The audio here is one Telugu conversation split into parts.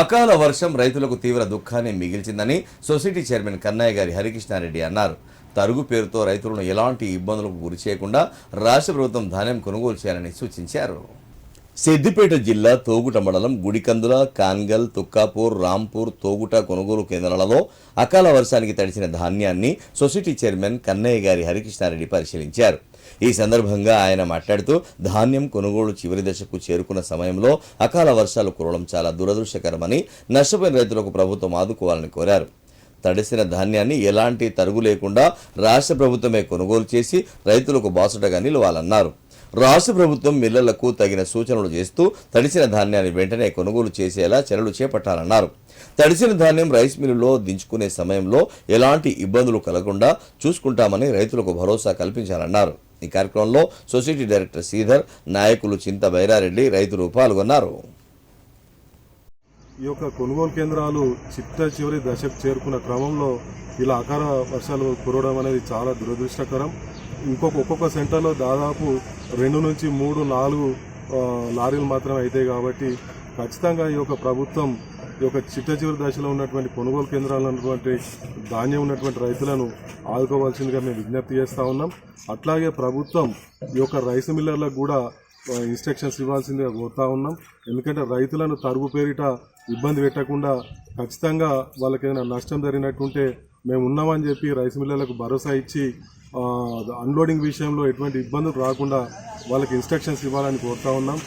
అకాల వర్షం రైతులకు తీవ్ర దుఃఖాన్ని మిగిల్చిందని సొసైటీ చైర్మన్ కన్నయ్య గారి హరికృష్ణారెడ్డి అన్నారు. తరుగు పేరుతో రైతులను ఎలాంటి ఇబ్బందులకు గురి చేయకుండా రాష్ట్ర ప్రభుత్వం ధాన్యం కొనుగోలు చేయాలని సూచించారు. సిద్దిపేట జిల్లా తోగుట మండలం గుడికందుల కాన్గల్ తుక్కాపూర్ రాంపూర్ తోగుట కొనుగోలు కేంద్రాలలో అకాల వర్షానికి తడిసిన ధాన్యాన్ని సొసైటీ చైర్మన్ కన్నయ్య గారి హరికృష్ణారెడ్డి పరిశీలించారు. ఈ సందర్భంగా ఆయన మాట్లాడుతూ ధాన్యం కొనుగోలు చివరి దశకు చేరుకున్న సమయంలో అకాల వర్షాలు కురవడం చాలా దురదృష్టకరమని నష్టపోయిన రైతులకు ప్రభుత్వం ఆదుకోవాలని కోరారు. తడిసిన ధాన్యాన్ని ఎలాంటి తరుగు లేకుండా రాష్ట్ర ప్రభుత్వమే కొనుగోలు చేసి రైతులకు బాసుటగా నిలవాలన్నారు. రాష్ట్ర ప్రభుత్వం మిల్లలకు తగిన సూచనలు చేస్తూ తడిసిన ధాన్యాన్ని వెంటనే కొనుగోలు చేసేలా చర్యలు చేపట్టాలన్నారు. తడిసిన ధాన్యం రైస్ మిల్లులో దించుకునే సమయంలో ఎలాంటి ఇబ్బందులు కలగకుండా చూసుకుంటామని రైతులకు భరోసా కల్పించాలన్నారు. ఈ కార్యక్రమంలో సొసైటీ డైరెక్టర్ శ్రీధర్ నాయకులు చింత బైరారెడ్డి రైతులు పాల్గొన్నారు. ఈ యొక్క కొనుగోలు కేంద్రాలు చిట్ట చివరి దశకు చేరుకున్న క్రమంలో ఇలా అకార వర్షాలు కురవడం అనేది చాలా దురదృష్టకరం. ఇంకొక ఒక్కొక్క సెంటర్లో దాదాపు రెండు నుంచి మూడు నాలుగు లారీలు మాత్రమే అవుతాయి కాబట్టి ఖచ్చితంగా ఈ యొక్క ప్రభుత్వం ఈ యొక్క చిట్ట చివరి దశలో ఉన్నటువంటి కొనుగోలు కేంద్రాలు ఉన్నటువంటి ధాన్యం ఉన్నటువంటి రైతులను ఆదుకోవాల్సిందిగా మేము విజ్ఞప్తి చేస్తూ ఉన్నాం. అట్లాగే ప్రభుత్వం ఈ యొక్క రైస్ మిల్లర్లకు కూడా ఇన్స్ట్రక్షన్స్ ఇవ్వాల్సిందిగా కోరుతా ఉన్నాం. ఎందుకంటే రైతులను తరుగు పేరిట ఇబ్బంది పెట్టకుండా ఖచ్చితంగా వాళ్ళకి ఏదైనా నష్టం జరిగినట్టుంటే మేము ఉన్నామని చెప్పి రైస్ మిల్లర్లకు భరోసా ఇచ్చి అన్లోడింగ్ విషయంలో ఎటువంటి ఇబ్బందులు రాకుండా వాళ్ళకి ఇన్స్ట్రక్షన్స్ ఇవ్వాలని కోరుతా ఉన్నాం.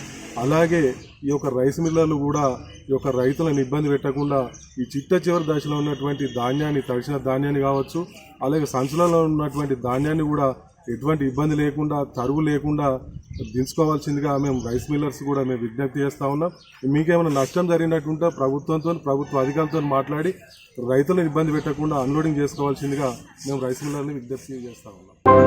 అలాగే ఈ యొక్క రైస్ మిల్లర్లు కూడా ఈ యొక్క రైతులను ఇబ్బంది పెట్టకుండా ఈ చిట్ట చివరి దశలో ఉన్నటువంటి ధాన్యాన్ని తడిసిన ధాన్యాన్ని కావచ్చు అలాగే సంచులలో ఉన్నటువంటి ధాన్యాన్ని కూడా ఎటువంటి ఇబ్బంది లేకుండా తరువు లేకుండా దించుకోవాల్సిందిగా మేము రైస్ మిల్లర్స్ కూడా మేము విజ్ఞప్తి చేస్తా ఉన్నాం. మీకేమైనా నష్టం జరిగినట్టుంటే ప్రభుత్వంతో ప్రభుత్వ అధికారులతో మాట్లాడి రైతులను ఇబ్బంది పెట్టకుండా అన్లోడింగ్ చేసుకోవాల్సిందిగా మేము రైస్ మిల్లర్ని విజ్ఞప్తి చేస్తూ ఉన్నాం.